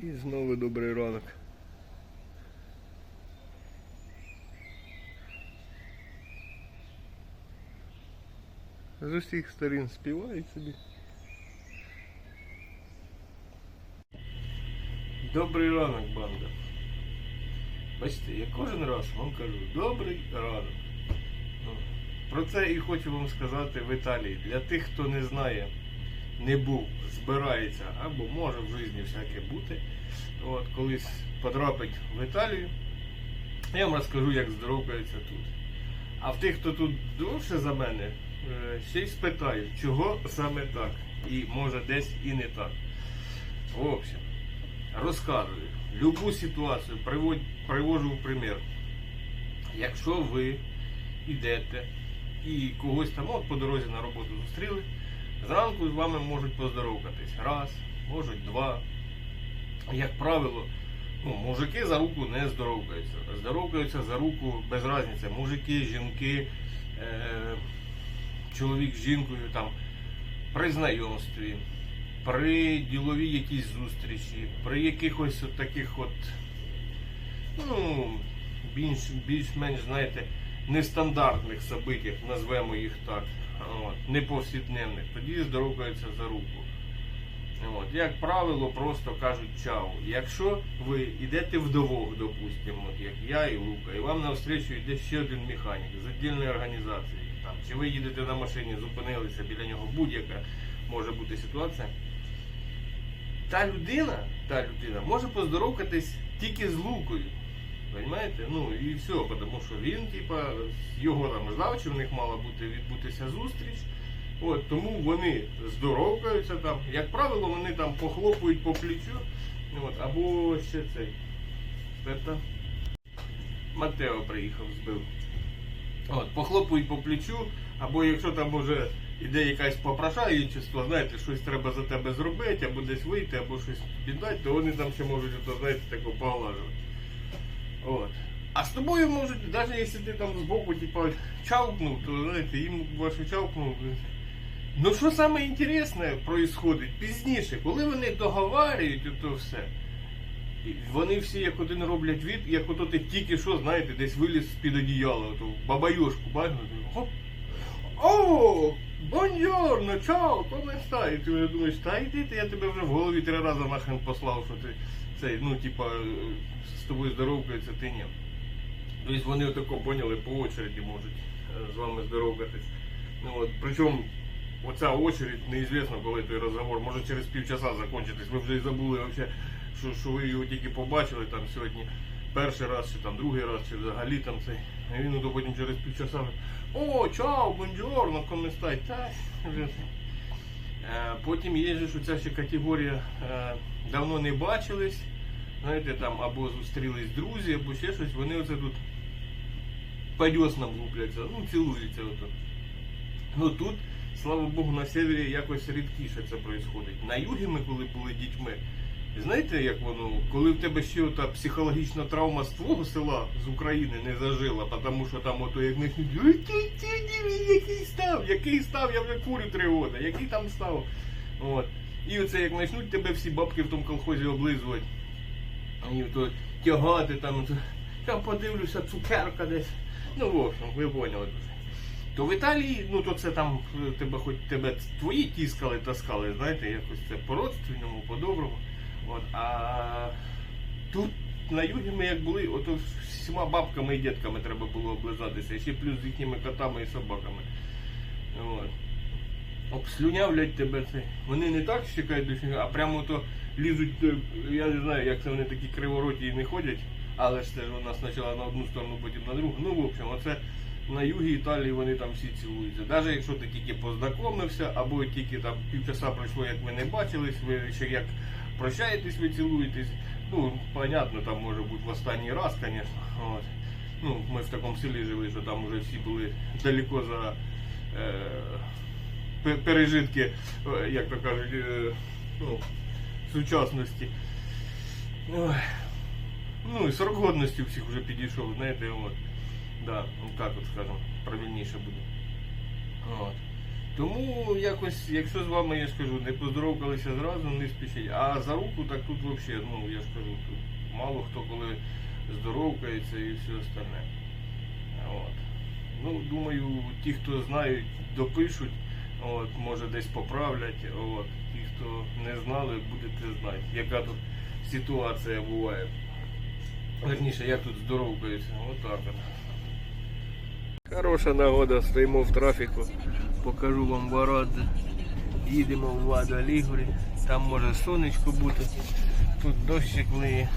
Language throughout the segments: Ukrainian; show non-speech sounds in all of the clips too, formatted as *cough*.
І знову добрий ранок. З усіх сторін співають собі. Добрий ранок, банда. Бачите, я кожен раз вам кажу добрий ранок. Ну, Про це і хочу вам сказати в Італії. Для тих, хто не знає, не був, збирається або може в житті всяке бути. От, колись потрапить в Італію, я вам розкажу, як здоровкаються тут. А в тих, хто тут довше за мене, е, ще й спитаю, чого саме так. І може десь і не так. В общем, розказую. Любу ситуацію привожу в примір. Якщо ви йдете і когось там от по дорозі на роботу зустріли, зранку з вами можуть поздоровкатись. Раз, можуть два. Як правило, ну, мужики за руку не здоровкаються. Здоровкаються за руку без різниці. Мужики, жінки, е, чоловік з жінкою там при знайомстві, при діловій якійсь зустрічі, при якихось от таких от, ну, більш, більш-менш, знаєте, нестандартних событиях, назвемо їх так, не повсякденних, тоді здоровкаються за руку. От, як правило, просто кажуть чао. Якщо ви йдете вдвох, допустимо, як я і Лука, і вам навстречу йде ще один механік з віддільної організації, там, чи ви їдете на машині, зупинилися біля нього, будь-яка може бути ситуація. Та людина, та людина може поздоровкатись тільки з Лукою. Понимаєте? Ну і все, тому що він, типа, там ждав, чи в них мала бути відбутися зустріч. От, тому вони здоровкаються там. Як правило, вони там похлопують по плечу. От, або ще цей. Це Матео приїхав, збив. От, похлопують по плечу, або якщо там уже іде якась попрошайчество, знаєте, щось треба за тебе зробити, або десь вийти, або щось віддати, то вони там ще можуть, ото, знаєте, тако поглажувати. От. А з тобою можуть, навіть якщо ти там збоку, типа, чавкнув, то знаєте, їм вашу чавкнув. Ну що саме інтересне происходить пізніше, коли вони договарюють ото все. Вони всі як один роблять від, як ото ти тільки що, знаєте, десь виліз з-під одіяла, ото бабайошку, бачиш? Хоп. О, боньорно, чао, коли стай. І ти вже думаєш, та йди, ти, я тебе вже в голові три рази нахрен послав, що ти цей, ну, типа, з тобою здоровкаються, ти ні. Тобто вони отако поняли, по очереді можуть е, з вами здоровкатись. Ну, от, причому оця очередь, неізвісно, коли той розговор, може через півчаса закінчитись. Ви вже і забули вообще, що, що ви його тільки побачили там сьогодні перший раз, чи там другий раз, чи взагалі там цей. І він ото потім через півчаса. О, чао, бонджорно, коместай. Та. Е, Потім є ж оця ще категорія е, давно не бачились, знаєте, там або зустрілись друзі, або ще щось, вони оце тут по дьоснам лупляться, ну, цілуються ото. Ну тут, слава Богу, на севері якось рідкіше це відбувається. На югі ми, коли були дітьми, знаєте, як воно, коли в тебе ще ота психологічна травма з твого села з України не зажила, тому що там ото як них «Ой, ти, ти, ти, який став, який став, я вже курю три роки, який там став. От. І оце як почнуть тебе всі бабки в тому колхозі облизувати. І то тягати там, я подивлюся, цукерка десь. Ну, в общем, ви поняли. То в Італії, ну то це там е, тебе хоч тебе твої тіскали, таскали, знаєте, якось це по-родственному, по-доброму. От, а тут на югі ми як були, ото всіма бабками і дітками треба було облизатися, ще плюс з їхніми котами і собаками. От. Обслюнявлять тебе це. Вони не так щекають а прямо то лізуть, е, я не знаю, як це вони такі кривороті і не ходять, але ж це ж нас спочатку на одну сторону, потім на другу. Ну, в общем, оце на югі Італії вони там всі цілуються. Навіть якщо ти тільки познайомився, або тільки там півчаса пройшло, як ви не бачились, ви ще як прощаєтесь, ви цілуєтесь. Ну, понятно, там може бути в останній раз, звісно. Ну, ми в такому селі жили, що там вже всі були далеко за е, пережитки, е, як то кажуть, е, ну, сучасності. Ой. Ну і срок годності всіх вже підійшов, знаєте, от. Да, ну так от скажем, правильніше буде. От. Тому якось, якщо з вами, я ж кажу, не поздоровкалися зразу, не спішіть. А за руку, так тут взагалі, ну я ж кажу, тут мало хто коли здоровкається і все остальне. От. Ну, думаю, ті, хто знають, допишуть, от, може десь поправлять. От. Ті, хто не знали, будете знати, яка тут ситуація буває. Верніше, як тут здоровкаюся. Отак от. Хороша нагода, стоїмо в трафіку. Покажу вам ворот. Їдемо в Ваду Лігурі. Там може сонечко бути. Тут дощик лиє.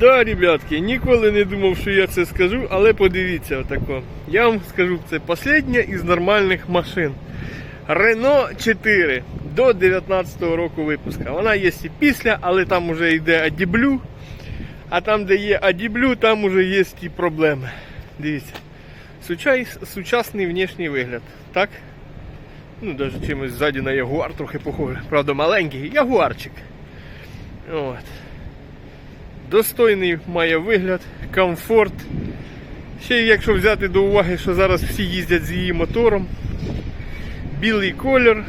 Да, ребятки, ніколи не думав, що я це скажу, але подивіться отако. Я вам скажу, це остання із нормальних машин. Renault 4 до 19 року випуска. Вона є і після, але там вже йде адіблю. А там, де є адіблю, там вже є і проблеми. Дивіться. Сучасний внешній вигляд. Так? Ну, навіть чимось ззаді на ягуар трохи похоже. Правда, маленький ягуарчик. От. Достойний має вигляд, комфорт. Ще якщо взяти до уваги, що зараз всі їздять з її мотором. Білий колір.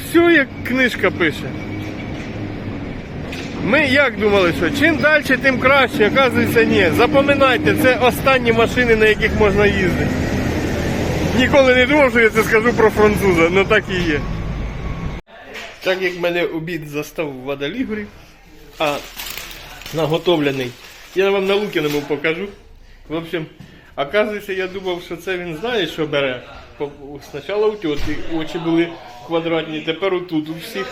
Все як книжка пише. Ми як думали, що чим далі, тим краще. Оказується, ні. Запам'ятайте, це останні машини, на яких можна їздити. Ніколи не думав, що я це скажу про француза, але так і є. Так як мене обід застав в Вадалігорі, а наготовлений, я вам на Лукіному покажу. В общем, оказується, я думав, що це він знає, що бере. Спочатку у тьоті очі були квадратні, тепер отут у всіх.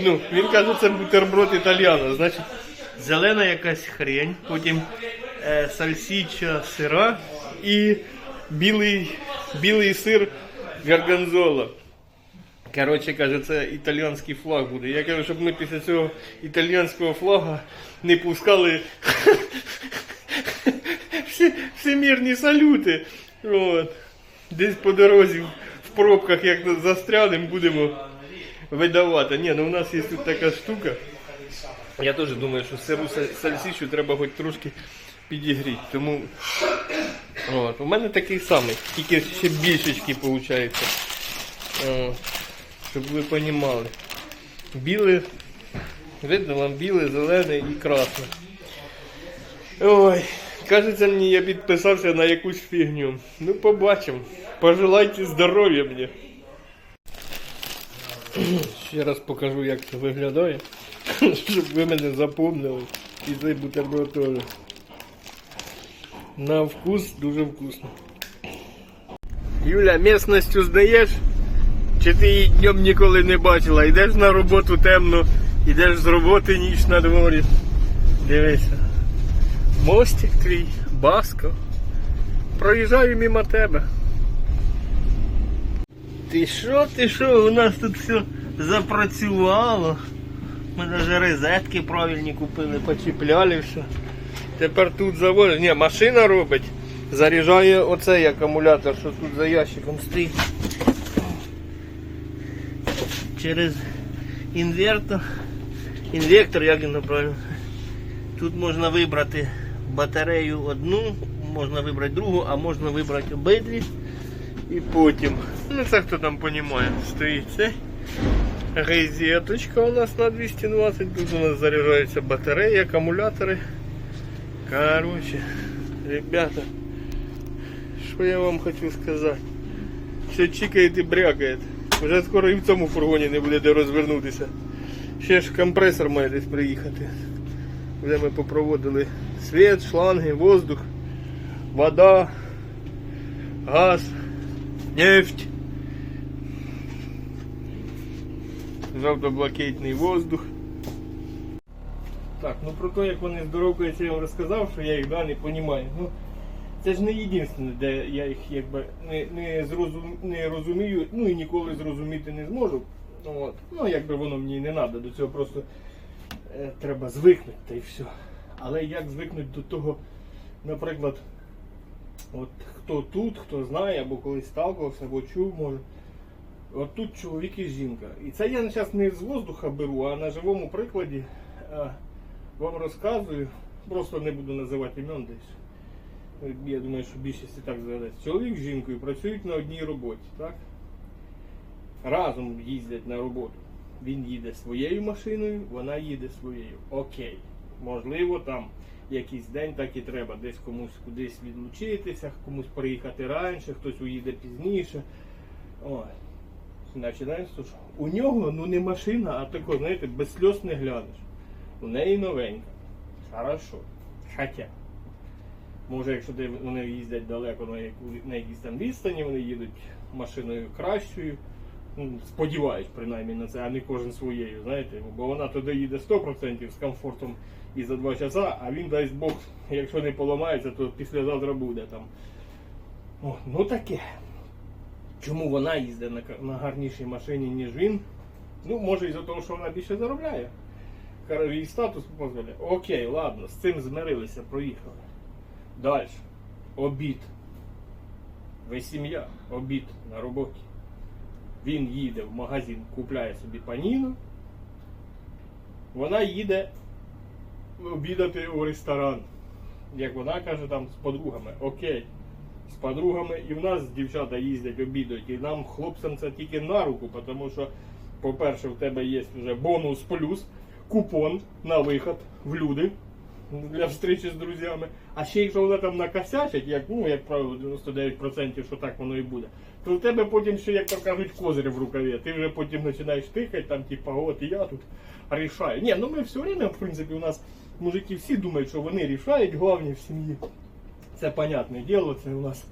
Ну, він каже, це бутерброд італіано. Значить, зелена якась хрень, потім е, сальсіча сира і білий, білий сир гарганзола. Коротше, каже, це італійський флаг буде. Я кажу, щоб ми після цього італійського флага не пускали *laughs* всі, всемірні салюти. От. Десь по дорозі в пробках, як застрянемо, будемо видавати. Ні, ну у нас є тут така штука. Я теж думаю, що сиру са- сальсічу треба хоч трошки підігріти. Тому от, у мене такий самий, тільки ще більшечки виходить. Щоб ви розуміли. Біле, видно вам біле, зелене і красне. Ой, кажеться мені, я підписався на якусь фігню. Ну, побачимо. Пожелайте здоров'я мені. Ще раз покажу, як це виглядає. *laughs* Щоб ви мене запомнили. І цей бутерброд теж. На вкус дуже вкусно. Юля, місцевістю здаєш? Чи ти її днем ніколи не бачила? Йдеш на роботу темно, йдеш з роботи ніч на дворі. Дивися. Мостик твій, баско. Проїжджаю мимо тебе. Ти що, ти що, у нас тут все запрацювало. Ми навіть розетки правильні купили, почіпляли все. Тепер тут заводить. Ні, машина робить. Заряджає оцей акумулятор, що тут за ящиком стоїть. Через інвертор. Інвектор, як він правильно. Тут можна вибрати батарею одну, можна вибрати другу, а можна вибрати обидві. І потім. Ну це хто там розуміє, стоїть це. Розеточка у нас на 220, тут у нас заряджаються батареї, акумулятори. Короче, ребята, що я вам хочу сказати? Все чикає і брякає. Вже скоро і в цьому фургоні не буде де розвернутися. Ще ж компресор має десь приїхати. Вже ми попроводили світ, шланги, воздух, вода, газ, нефть. Жовто-блакитний воздух. Так, ну про те, як вони здоровкаються, я вам розказав, що я їх да, не розумію. Ну, це ж не єдине, де я їх якби не, не, зрозум, не розумію, ну і ніколи зрозуміти не зможу. От. Ну, якби воно мені не треба, до цього просто е, треба звикнути та й все. Але як звикнути до того, наприклад, от хто тут, хто знає, або колись сталкувався, або чув, може. От тут чоловік і жінка. І це я зараз не з воздуха беру, а на живому прикладі е, вам розказую, просто не буду називати імен десь. Я думаю, що більшість і так згадається. Чоловік з жінкою працюють на одній роботі, так? Разом їздять на роботу. Він їде своєю машиною, вона їде своєю. Окей. Можливо, там якийсь день так і треба. Десь комусь кудись відлучитися, комусь приїхати раніше, хтось уїде пізніше. Ой. Починаємо що У нього ну не машина, а тако, знаєте, без сльоз не глянеш. У неї новенька. Хорошо. Хоча. Може, якщо вони їздять далеко на, якійсь там відстані, вони їдуть машиною кращою. Ну, сподіваюсь, принаймні на це, а не кожен своєю, знаєте, бо вона туди їде 100% з комфортом і за 2 часа, а він дасть Бог, якщо не поламається, то післязавтра буде там. О, ну таке. Чому вона їздить на, на гарнішій машині, ніж він? Ну, може із-за того, що вона більше заробляє. Її статус дозволяє. Окей, ладно, з цим змирилися, проїхали. Далі. Обід. Ви сім'я, обід на роботі. Він їде в магазин, купляє собі паніну. Вона їде обідати у ресторан. Як вона каже, там з подругами. Окей. З подругами і в нас дівчата їздять, обідають. І нам, хлопцям, це тільки на руку, тому що, по-перше, в тебе є вже бонус плюс, купон на виход в люди для встречі з друзями. А ще якщо вони там накосячать, як, ну, як правило, 99%, що так воно і буде, то у тебе потім ще, як то кажуть, козирі в рукаві. Ти вже потім починаєш тикати, там, типа, от я тут рішаю. Ні, ну ми все время, в принципі, у нас мужики всі думають, що вони рішають, головні в сім'ї. Це понятне діло, це у нас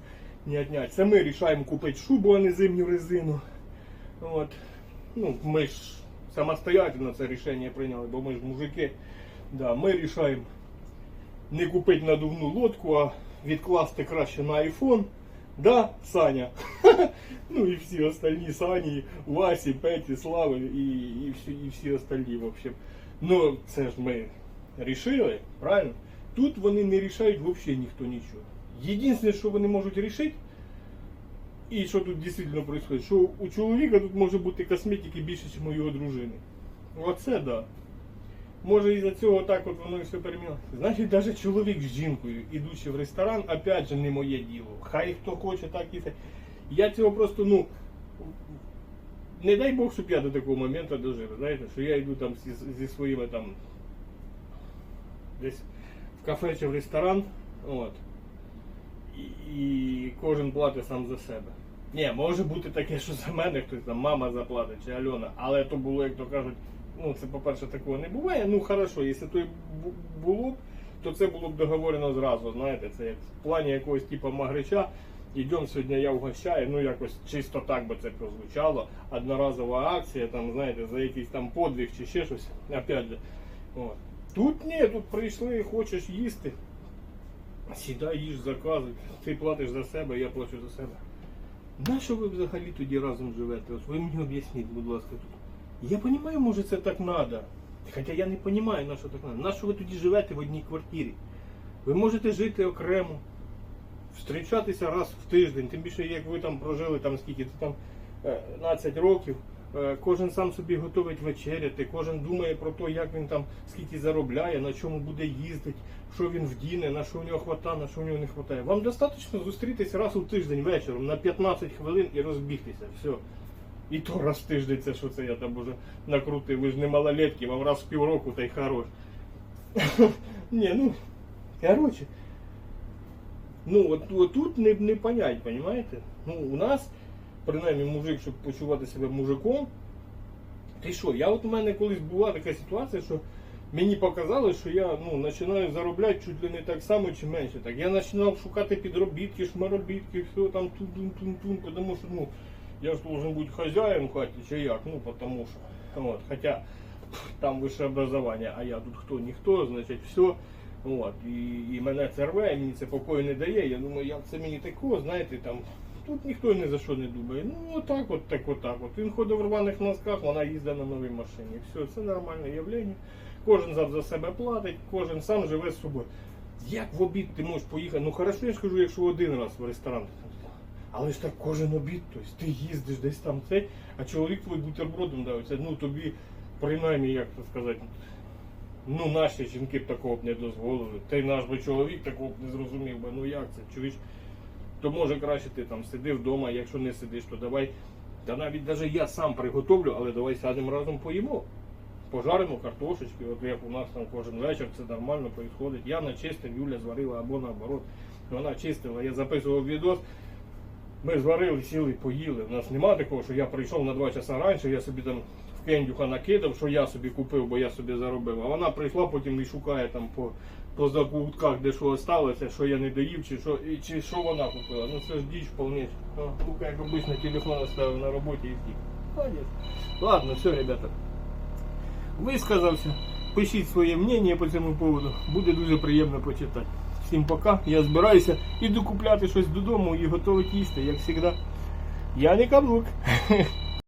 не отнять. Це ми рішаємо купити шубу, а не зимню резину. От. Ну, ми ж самостоятельно це рішення прийняли, бо ми ж мужики. Да, ми рішаємо не купити надувну лодку, а відкласти краще на iPhone. Да, Саня. *laughs* ну і всі остальні Сані, Васі, Петі, Слави і, і, всі, і всі остальні, в общем. Ну, це ж ми рішили, правильно? Тут вони не рішають взагалі ніхто нічого. Єдине, що вони можуть рішити, і що тут дійсно відбувається, що у чоловіка тут може бути косметики більше, ніж у його дружини. Оце да. Може із-за цього так от воно і все перемінилося. Значить, навіть чоловік з жінкою, ідучи в ресторан, опять же не моє діло. Хай хто хоче, так і це. Я цього просто, ну. Не дай Бог, щоб я до такого моменту дожив. Знаєте, що я йду там зі, зі своїми там десь в кафе чи в ресторан. От. І, і кожен платить сам за себе. Ні, може бути таке, що за мене хтось там мама заплатить чи Альона, але то було, як то кажуть, ну це по-перше, такого не буває. Ну хорошо, якщо то й було б, то це було б договорено зразу. Знаєте, це як в плані якогось типу магрича. Йдемо сьогодні, я вгощаю, ну якось чисто так би це прозвучало. Одноразова акція, там, знаєте, за якийсь там подвиг чи ще щось. Опять же. От. Тут ні, тут прийшли, хочеш їсти. Сідай, їж, заказуй. Ти платиш за себе, я плачу за себе. Нащо ви взагалі тоді разом живете? Ось ви мені об'ясніть, будь ласка, тут. Я розумію, може це так треба. Хоча я не розумію, на що так треба. На що ви тоді живете в одній квартирі? Ви можете жити окремо, зустрічатися раз в тиждень, тим більше як ви там прожили там скільки там е, 15 років. Е, Кожен сам собі готовить вечеряти, кожен думає про те, як він там скільки заробляє, на чому буде їздити, що він вдіне, на що у нього хватає, на що у нього не вистачає. Вам достатньо зустрітися раз у тиждень вечором на 15 хвилин і розбігтися. Все. І то раз в тиждень це що це я там уже накрутив. Ви ж не малолетки, вам раз в півроку та й хорош. *laughs* Ні, ну, коротше. Ну, от, от тут не, не понять, понимаете? Ну, у нас, принаймні, мужик, щоб почувати себе мужиком. Ти що, я от у мене колись була така ситуація, що мені показали, що я ну, починаю заробляти чуть ли не так само чи менше. Так я починав шукати підробітки, шмаробітки, все там тун-тун-тун-тун, тому що ну, я ж должен бути хазяїн в хаті, як, ну тому що. От, хоча *sniffs* там вище образування, а я тут хто ніхто, значить все. От, і, і мене це рве, мені це покою не дає. Я думаю, як це мені такого, знаєте, там. Тут ніхто ні за що не думає. Ну отак от, так отак от. Він ходить в рваних носках, вона їздить на новій машині. Все, це нормальне явлення. Кожен за, за себе платить, кожен сам живе з собою. Як в обід ти можеш поїхати? Ну хорошо, я скажу, якщо один раз в ресторан. Але ж так кожен обід, тобто ти їздиш десь там цей, а чоловік твій бутербродом давиться. Ну тобі, принаймні, як це сказати, Ну, наші жінки б такого б не дозволили. Та й наш би чоловік такого б не зрозумів би. Ну як це? Чуєш? То може краще ти там сиди вдома, якщо не сидиш, то давай. Та навіть даже я сам приготовлю, але давай сядемо разом поїмо. Пожаримо картошечки, от як у нас там кожен вечір, це нормально відбувається. Я начистив, Юля зварила або наоборот. Вона чистила, я записував відос. Ми зварили, сіли, поїли. У нас немає такого, що я прийшов на два часа раніше, я собі там в кендюха накидав, що я собі купив, бо я собі заробив. А вона прийшла потім і шукає там по, по закутках, де що осталося, що я не доїв, чи що, і, чи що вона купила. Ну це ж діч повніше. Лука, як обично, телефон оставив на роботі і втік. Ладно, все, ребята. Висказався. Пишіть своє мнення по цьому поводу. Буде дуже приємно почитати. Всім пока. Я збираюся іду купляти щось додому і готовий їсти, як завжди. Я не каблук. *laughs*